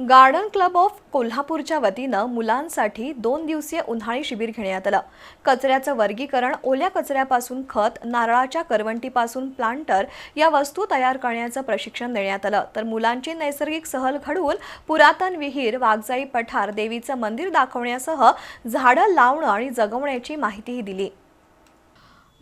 Garden club of कोल्हापूरच्या वतीनं मुलांसाठी दोन दिवसीय उन्हाळी शिबिर घेण्यात आलं. कचऱ्याचं वर्गीकरण ओल्या कचऱ्यापासून खत नारळाच्या करवंटीपासून प्लांटर या वस्तू तयार करण्याचं प्रशिक्षण देण्यात आलं. तर मुलांची नैसर्गिक सहल घडवून पुरातन विहीर वाघजाई पठार देवीचं मंदिर दाखवण्यासह झाडं लावणं आणि जगवण्याची माहितीही दिली.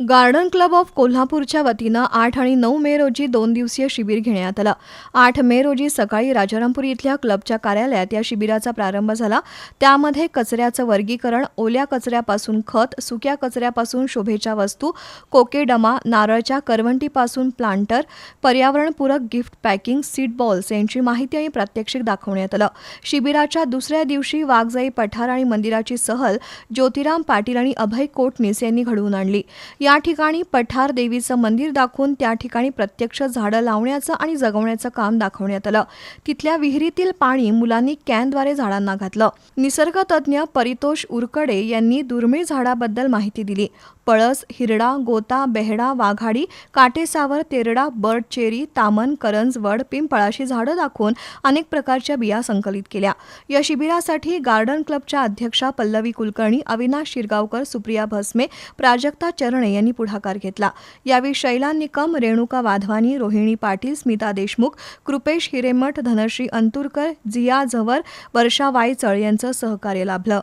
गार्डन क्लब ऑफ कोल्हापूरच्या वतीनं आठ आणि नऊ मे रोजी दोन दिवसीय शिबिर घेण्यात आलं. आठ मे रोजी सकाळी राजारामपूर इथल्या क्लबच्या कार्यालयात या शिबिराचा प्रारंभ झाला. त्यामध्ये कचऱ्याचं वर्गीकरण ओल्या कचऱ्यापासून खत सुक्या कचऱ्यापासून शोभेच्या वस्तू कोकेडमा नारळच्या करवंटीपासून प्लांटर पर्यावरणपूरक गिफ्ट पॅकिंग सीट बॉल्स यांची माहिती आणि प्रात्यक्षिक दाखवण्यात आलं. शिबिराच्या दुसऱ्या दिवशी वाघजाई पठार आणि मंदिराची सहल ज्योतिराम पाटील आणि अभय कोटणीस यांनी घडवून आणली. या ठिकाणी पठार देवीचं मंदिर दाखवून त्या ठिकाणी प्रत्यक्ष झाडं लावण्याचं आणि जगवण्याचं काम दाखवण्यात आलं. तिथल्या विहिरीतील पाणी मुलांनी कॅनद्वारे झाडांना घातलं. निसर्गतज्ज्ञ परितोष उरकडे यांनी दुर्मिळ झाडाबद्दल माहिती दिली. पळस हिरडा गोता बेहडा वाघाडी काटेसावर तेरडा बर्ड चेरी तामन करंज वड पिंपळाशी झाडं दाखवून अनेक प्रकारच्या बिया संकलित केल्या. या शिबिरासाठी गार्डन क्लबच्या अध्यक्षा पल्लवी कुलकर्णी अविनाश शिरगावकर सुप्रिया भस्मे प्राजक्ता चरणे यांनी पुढाकार घेतला. यावेळी शैला निकम रेणुका वाधवानी रोहिणी पाटील स्मिता देशमुख कृपेश हिरेमठ धनश्री अंतुरकर झिया झवर वर्षा वायचळ यांचं सहकार्य लाभलं.